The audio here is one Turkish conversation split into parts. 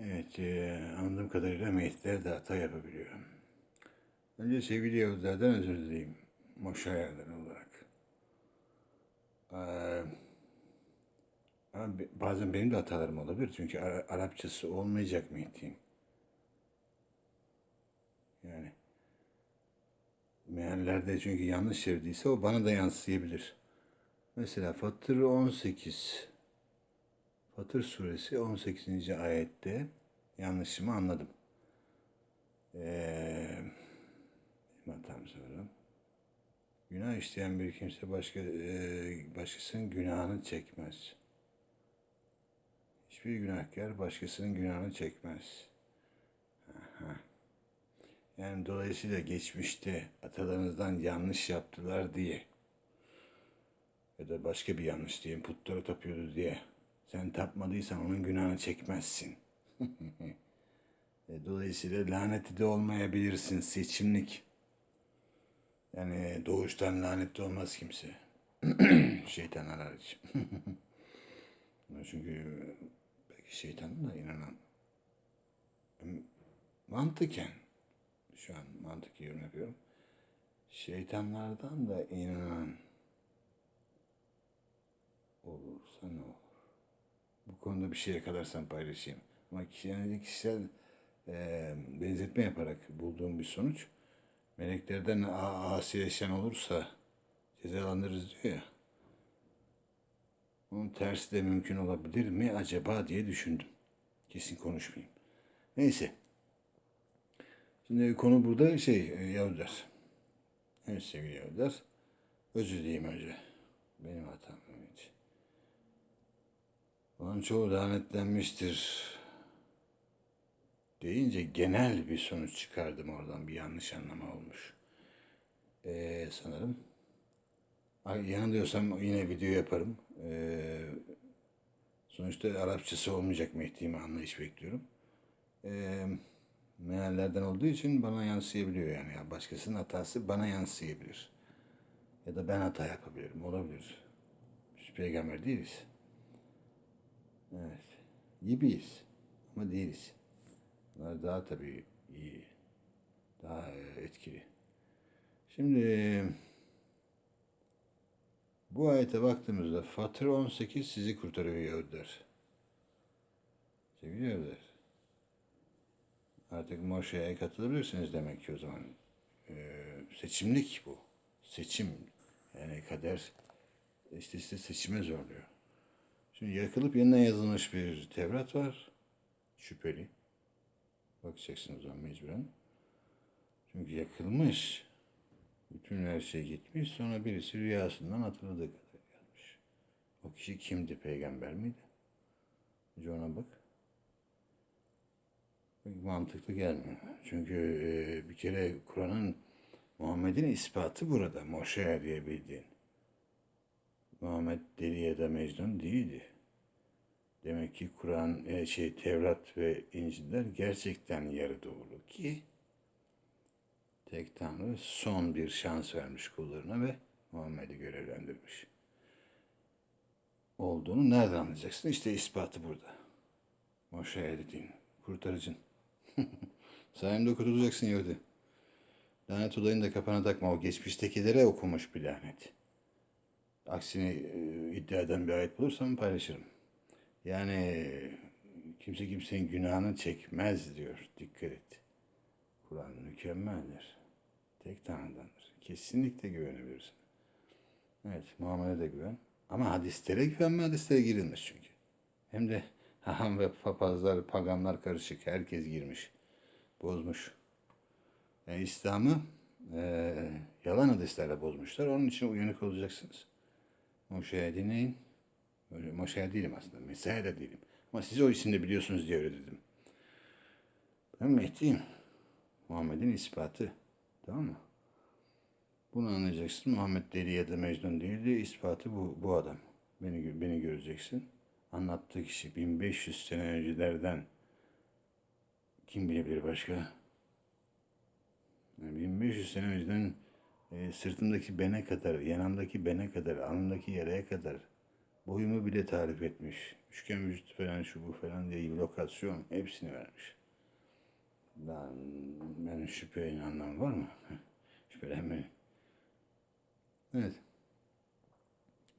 Evet, e, anladığım kadarıyla Mehdiler de hata yapabiliyor. Önce sevgili Yahudilerden özür dileyim. Moşayerler olarak. Ee, ama bazen benim de hatalarım olabilir. Çünkü Ara- Arapçası olmayacak Mehdi'yim. Yani meallerde çünkü yanlış çevirdiyse o bana da yansıyabilir. Mesela Fatır 18 Fatır suresi 18. ayette yanlışımı anladım. Ee, benim hatam sanırım. Günah işleyen bir kimse başka e, başkasının günahını çekmez. Hiçbir günahkar başkasının günahını çekmez. Aha. Yani dolayısıyla geçmişte atalarınızdan yanlış yaptılar diye ya da başka bir yanlış diyelim putlara tapıyordu diye sen tapmadıysan onun günahını çekmezsin. E, Dolayısıyla lanetli de olmayabilirsin seçimlik. Yani doğuştan lanetli olmaz kimse. Şeytanlar hariç. Çünkü belki şeytanın da inanan. Mantıken, şu an mantık yorum yapıyorum. Şeytanlardan da inanan olursa ne olur? Konuda bir şey yakalarsam paylaşayım. Ama yani kişisel e, benzetme yaparak bulduğum bir sonuç. Meleklerden a- asileşen olursa cezalandırırız diyor ya. Bunun tersi de mümkün olabilir mi acaba diye düşündüm. Kesin konuşmayayım. Neyse. Şimdi konu burada şey e, Yahudiler. Evet sevgili Yahudiler. Özür dileyim önce. Benim hatam. Evet. Onun çoğu lanetlenmiştir deyince genel bir sonuç çıkardım oradan. Bir yanlış anlama olmuş. Ee, sanırım. Yanılıyorsam yine video yaparım. Ee, sonuçta Arapçası olmayacak Mehdi'yime anlayış bekliyorum. Ee, meallerden olduğu için bana yansıyabiliyor yani. Ya başkasının hatası bana yansıyabilir. Ya da ben hata yapabilirim. Olabilir. Biz peygamber değiliz. Evet. Gibiyiz. Ama değiliz. Bunlar daha tabii iyi. Daha e, etkili. Şimdi bu ayete baktığımızda Fatır 18 sizi kurtarıyor Yahudiler. Sevgili Yahudiler. Artık Moşe'ye katılabilirsiniz demek ki o zaman. Ee, seçimlik bu. Seçim. Yani kader işte size seçime zorluyor. Şimdi yakılıp yeniden yazılmış bir Tevrat var. Şüpheli. Bakacaksınız o zaman mecburen. Çünkü yakılmış. Bütün her şey gitmiş. Sonra birisi rüyasından hatırladığı kadar gelmiş. O kişi kimdi? Peygamber miydi? Önce ona bak. Mantıklı gelmiyor. Çünkü e, bir kere Kur'an'ın Muhammed'in ispatı burada. Moşe diye bildiğin. Muhammed deli ya da mecnun değildi. Demek ki Kur'an, e, şey Tevrat ve İncil'ler gerçekten yarı doğru ki tek Tanrı son bir şans vermiş kullarına ve Muhammed'i görevlendirmiş. Olduğunu nereden anlayacaksın? İşte ispatı burada. Moşe'ye dediğin kurtarıcın. Sayemde kurtulacaksın Yahudi. Lanet olayını da kafana takma. O geçmiştekilere okumuş bir lanet. Aksini e, iddia eden bir ayet bulursam paylaşırım. Yani kimse kimsenin günahını çekmez diyor. Dikkat et. Kur'an mükemmeldir. Tek Tanrı'dandır. Kesinlikle güvenebilirsin. Evet, Muhammed'e de güven. Ama hadislere güvenme, hadislere girilmiş çünkü. Hem de haham ve papazlar, paganlar karışık. Herkes girmiş. Bozmuş. Yani İslam'ı eee, yalan hadislerle bozmuşlar. Onun için uyanık olacaksınız. Moşe'ye dinleyin. Öyle Moşe değilim aslında. Mesih de değilim. Ama siz o isimde biliyorsunuz diye öyle dedim. Ben Mehdi'yim. Muhammed'in ispatı. Tamam mı? Bunu anlayacaksın. Muhammed deli ya da Mecnun değildi. İspatı bu, bu adam. Beni, beni göreceksin. Anlattığı kişi 1500 sene öncelerden kim bilebilir başka? Yani 1500 sene önceden e, sırtımdaki bene kadar, yanımdaki bene kadar, alnımdaki yaraya kadar Boyumu bile tarif etmiş. Üçgen vücut falan şu bu falan diye lokasyon hepsini vermiş. Ben, benim şüpheye anlam var mı? Şüphelenmeyin. Evet.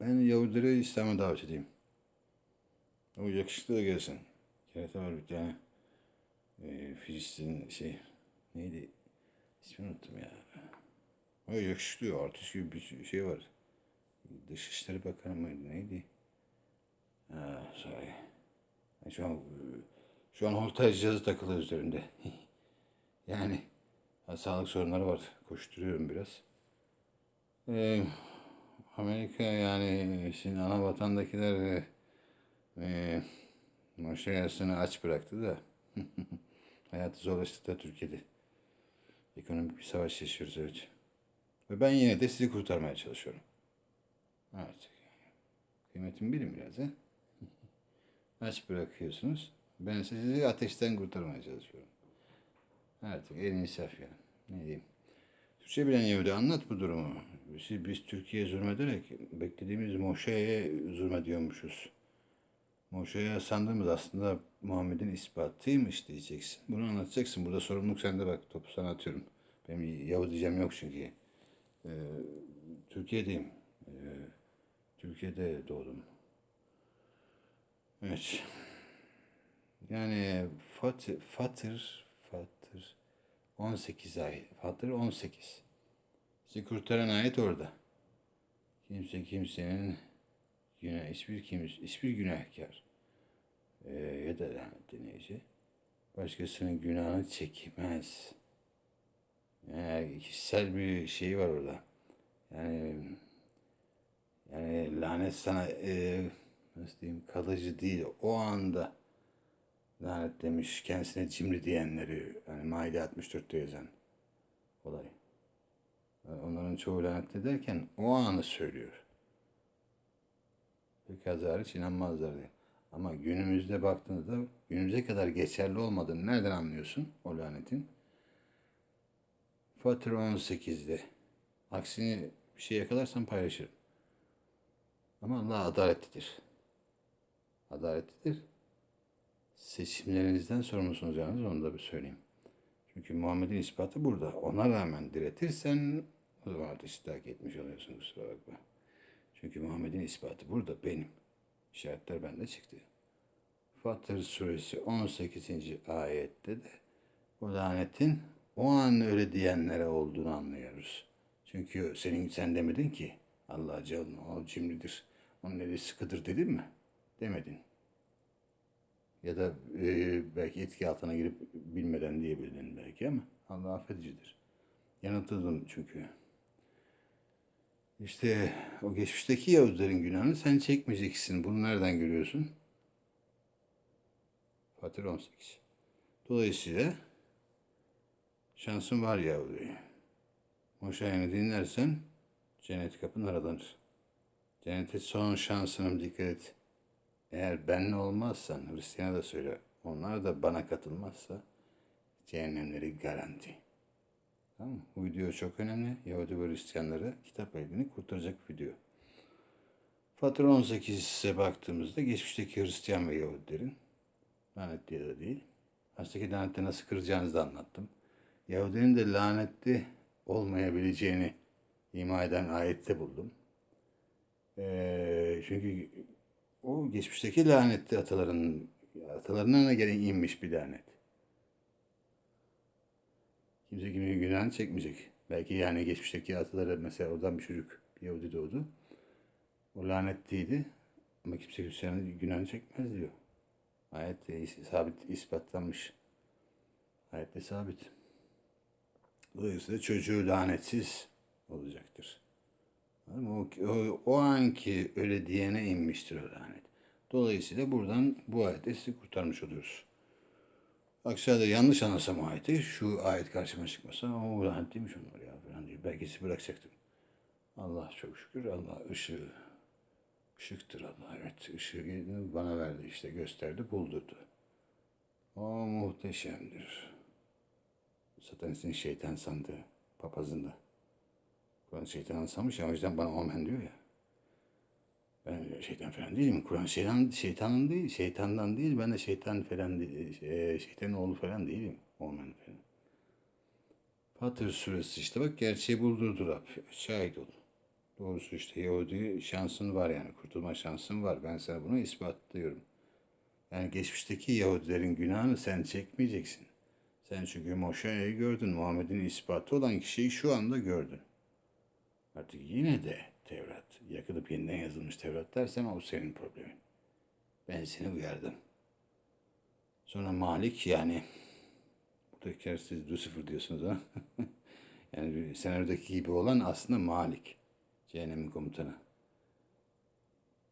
Ben Yahudileri İslam'a davet edeyim. O yakışıklı da gelsin. Kerete var bir tane. E, Filistin şey neydi? İsmini unuttum ya. O yakışıklı artist gibi bir şey var. Dışişleri Bakanı mıydı neydi? Ha, sorry. Ben Şu an şu an voltaj cihazı takılı üzerinde. yani sağlık sorunları var. Koşturuyorum biraz. Ee, Amerika yani şimdi ana vatandakiler e, e, Moşe Yasin'i aç bıraktı da hayatı zorlaştı da Türkiye'de. Ekonomik bir savaş yaşıyoruz evet. Ve ben yine de sizi kurtarmaya çalışıyorum. Artık. Kıymetimi bilin biraz ha. Aç bırakıyorsunuz. Ben sizi ateşten kurtarmaya çalışıyorum. Artık en insaf yani. Ne diyeyim. Türkçe bilen Yahudi anlat bu durumu. Biz, biz Türkiye'ye zulmederek beklediğimiz Moşe'ye zulmediyormuşuz. Moşe'ye sandığımız aslında Muhammed'in ispatıymış diyeceksin. Bunu anlatacaksın. Burada sorumluluk sende bak. Topu sana atıyorum. Benim Yahudicem yok çünkü. Ee, Türkiye'deyim. Türkiye'de doğdum. Evet. Yani Fatır, Fatır, Fatır 18 ay. Fatır 18. Sizi kurtaran ayet orada. Kimse kimsenin günah, hiçbir kimse, hiçbir günahkar e, ya da deneyece başkasının günahını çekmez. Yani kişisel bir şey var orada. Yani yani lanet sana e, nasıl diyeyim kalıcı değil. O anda lanet demiş kendisine cimri diyenleri yani Maide 64'te yazan olay. Yani Onların çoğu lanet ederken o anı söylüyor. Pek az hariç inanmazlar diye. Ama günümüzde baktığınızda günümüze kadar geçerli olmadığını nereden anlıyorsun o lanetin? Fatır 18'de. Aksini bir şey yakalarsan paylaşırım. Ama Allah adaletlidir. Adaletlidir. Seçimlerinizden sorumlusunuz yalnız onu da bir söyleyeyim. Çünkü Muhammed'in ispatı burada. Ona rağmen diretirsen o zaman ateşi etmiş oluyorsun kusura bakma. Çünkü Muhammed'in ispatı burada benim. İşaretler bende çıktı. Fatır suresi 18. ayette de o lanetin o an öyle diyenlere olduğunu anlıyoruz. Çünkü senin sen demedin ki Allah canım o cimridir. Onun eli sıkıdır dedin mi? Demedin. Ya da e, belki etki altına girip bilmeden diyebildin belki ama Allah affedicidir. Yanıltıldın çünkü. İşte o geçmişteki Yahudilerin günahını sen çekmeyeceksin. Bunu nereden görüyorsun? Fatır 18. Dolayısıyla şansın var Yahudi. Moşayını dinlersen cennet kapın aralanır. Cennete son şansınım dikkat et. Eğer benle olmazsan, Hristiyan'a da söyle, onlar da bana katılmazsa cehennemleri garanti. Tamam mı? Bu video çok önemli. Yahudi ve Hristiyanları kitap ehlini kurtaracak video. Fatır 18'e baktığımızda geçmişteki Hristiyan ve Yahudilerin lanetli ya da değil. Hastaki lanette nasıl kıracağınızı da anlattım. Yahudinin de lanetli olmayabileceğini ima eden ayette buldum. Ee, çünkü o geçmişteki lanetli ataların atalarına gelen inmiş bir lanet. Kimse kimin günahını çekmeyecek. Belki yani geçmişteki ataları mesela oradan bir çocuk bir Yahudi doğdu. O lanetliydi ama kimse kimsenin günahını çekmez diyor. Ayette sabit ispatlanmış. Ayette sabit. Dolayısıyla çocuğu lanetsiz olacaktır. Ama o, o, o anki öyle diyene inmiştir o lanet. Dolayısıyla buradan bu ayette sizi kurtarmış oluyoruz. Aksi yanlış anlasam o ayeti, şu ayet karşıma çıkmasa o lanet değilmiş onlar ya falan diye. Belki sizi bırakacaktım. Allah çok şükür Allah ışığı, ışıktır Allah. Evet ışığı bana verdi işte gösterdi buldurdu. O muhteşemdir. Satanistin şeytan sandığı papazında. Şeytan ansamış ya o yüzden bana omen diyor ya. Ben şeytan falan değilim. Kur'an şeytan, şeytanın değil, şeytandan değil. Ben de şeytan falan, e, şeytanın oğlu falan değilim. Olmayan falan. Fatır suresi işte bak gerçeği buldurdu Rab. Şahit ol. Doğrusu işte Yahudi şansın var yani kurtulma şansın var. Ben sana bunu ispatlıyorum. Yani geçmişteki Yahudilerin günahını sen çekmeyeceksin. Sen çünkü Moşe'yi gördün. Muhammed'in ispatı olan kişiyi şu anda gördün. Artık yine de Tevrat, yakılıp yeniden yazılmış Tevrat dersen o senin problemin. Ben seni uyardım. Sonra Malik yani buradakiler siz Lucifer diyorsunuz ha. yani senaryodaki gibi olan aslında Malik. Cehennemin komutanı.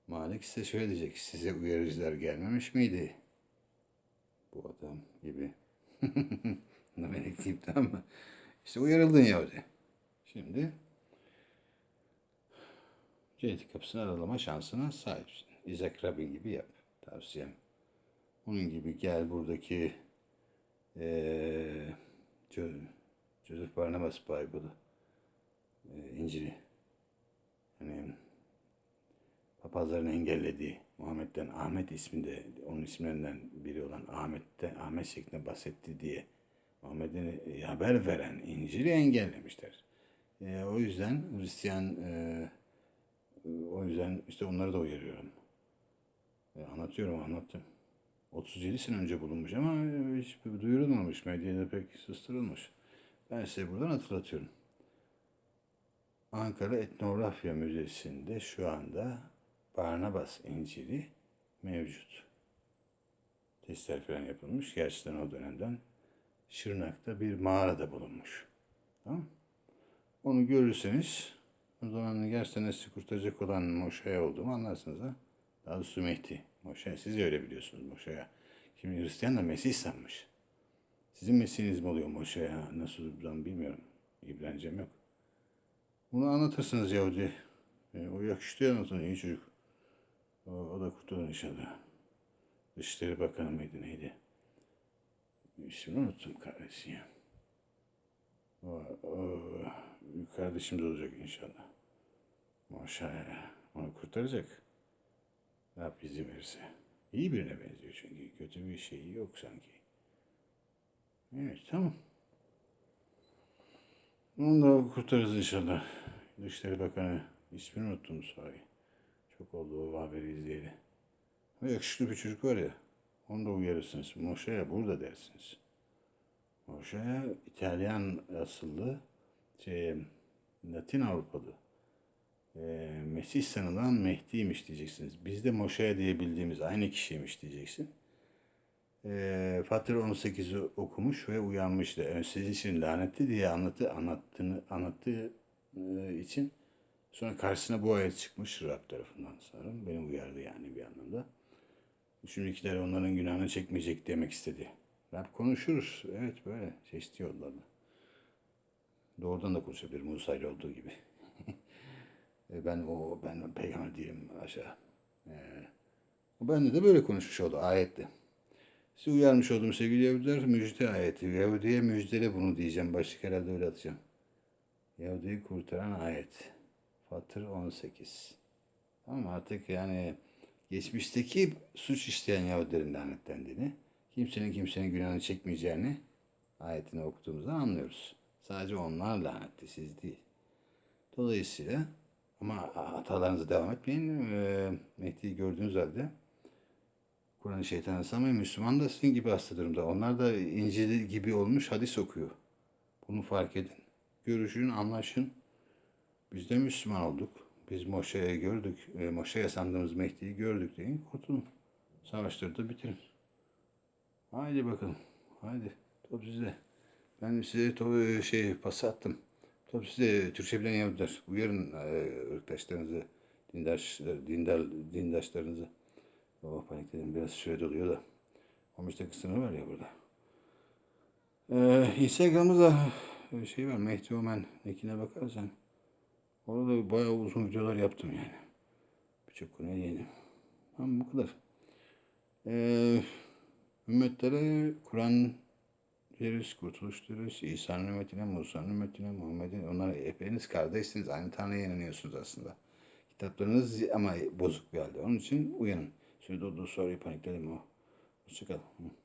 Malik size şöyle diyecek. Size uyarıcılar gelmemiş miydi? Bu adam gibi. Bunu ben ekleyeyim tamam mı? İşte uyarıldın Yahudi. Şimdi cennet kapısını aralama şansına sahipsin. Isaac Rabin gibi yap. Tavsiyem. Onun gibi gel buradaki Jo- Joseph Barnabas Bible'ı eee, İncil'i hani papazların engellediği Muhammed'den Ahmet isminde onun isimlerinden biri olan Ahmet'te Ahmet şeklinde bahsetti diye Muhammed'in e, haber veren İncil'i engellemişler. E, o yüzden Hristiyan e, o yüzden işte onları da uyarıyorum. E, anlatıyorum anlattım. 37 sene önce bulunmuş ama hiç duyurulmamış. Medyada pek susturulmuş. Ben size buradan hatırlatıyorum. Ankara Etnografya Müzesi'nde şu anda Barnabas İncil'i mevcut. Testler falan yapılmış. Gerçekten o dönemden Şırnak'ta bir mağarada bulunmuş. Tamam Onu görürseniz o zaman gerçekten sizi kurtaracak olan Moşe'ye olduğumu anlarsınız ha. Daha doğrusu Mehdi. Moşe siz öyle biliyorsunuz Moşe'ye. Şimdi Hristiyan da Mesih sanmış. Sizin Mesih'iniz mi oluyor Moşe'ye? Nasıl ben bilmiyorum. İbranicem yok. Bunu anlatırsınız Yahudi. E, o yakıştı anlatın iyi çocuk. O, o da kurtulur inşallah. Dışişleri Bakanı mıydı neydi? İsmini unuttum kahretsin ya. O, o, kardeşimiz olacak inşallah. Maşallah. Onu kurtaracak. Rab izin verirse. İyi birine benziyor çünkü. Kötü bir şeyi yok sanki. Evet tamam. Onu da kurtarırız inşallah. Dışişleri Bakanı ismini unuttum sahi. Çok oldu o haberi izleyeli. Yakışıklı bir çocuk var ya. Onu da uyarırsınız. Moşe'ye burada dersiniz. Moşe'ye İtalyan asıllı şey, Latin Avrupalı e, Mesih sanılan Mehdi'ymiş diyeceksiniz. Biz de Moşe'ye diye bildiğimiz aynı kişiymiş diyeceksin. E, Fatır 18'i okumuş ve uyanmıştı. Yani sizin için lanetli diye anlatı, anlattığını, anlattığı e, için sonra karşısına bu ayet çıkmış Rab tarafından sanırım. Beni uyardı yani bir anlamda. Şimdikiler onların günahını çekmeyecek demek istedi. Rab konuşuruz. Evet böyle çeşitli yollarla. Doğrudan da konuşabilir Musa ile olduğu gibi. E, ben o ben peygamber değilim aşağı. Ee, o bende de böyle konuşmuş oldu ayette. Sizi uyarmış oldum sevgili Yahudiler. Müjde ayeti. Yahudi'ye müjdele bunu diyeceğim. Başlık herhalde öyle atacağım. Yahudi'yi kurtaran ayet. Fatır 18. Ama artık yani geçmişteki suç işleyen Yahudilerin lanetlendiğini, kimsenin kimsenin günahını çekmeyeceğini ayetini okuduğumuzda anlıyoruz. Sadece onlar lanetli, siz değil. Dolayısıyla ama hatalarınıza devam etmeyin. Ee, Mehdi'yi gördüğünüz halde Kur'an-ı şeytanı sanmayın. Müslüman da sizin gibi hasta durumda. Onlar da İncil gibi olmuş hadis okuyor. Bunu fark edin. Görüşün, anlaşın. Biz de Müslüman olduk. Biz Moşe'ye gördük. E, Moşe'ye sandığımız Mehdi'yi gördük deyin. Kurtulun. Savaşları da bitirin. Haydi bakalım. Haydi. Top sizde. Ben size to şey pas attım. Top size Türkçe bilen Yahudiler. Uyarın e, ırktaşlarınızı, dindar, dindar, dindaşlarınızı. Oh panikledim biraz süre doluyor da. 15 dakika sınırı var ya burada. Ee, Instagram'da da şey var Mehdi Omen linkine bakarsan. Orada bayağı uzun videolar yaptım yani. Birçok konuya değindim. Ama bu kadar. Ee, ümmetlere Kur'an deriz, kurtuluş deriz. İsa'nın ümmetine, Musa'nın ümmetine, Muhammed'in. Onlar hepiniz kardeşsiniz. Aynı Tanrı'ya inanıyorsunuz aslında. Kitaplarınız ama bozuk bir halde. Onun için uyanın. Şöyle o soruyu panikledim o. Hoşçakal. Hı.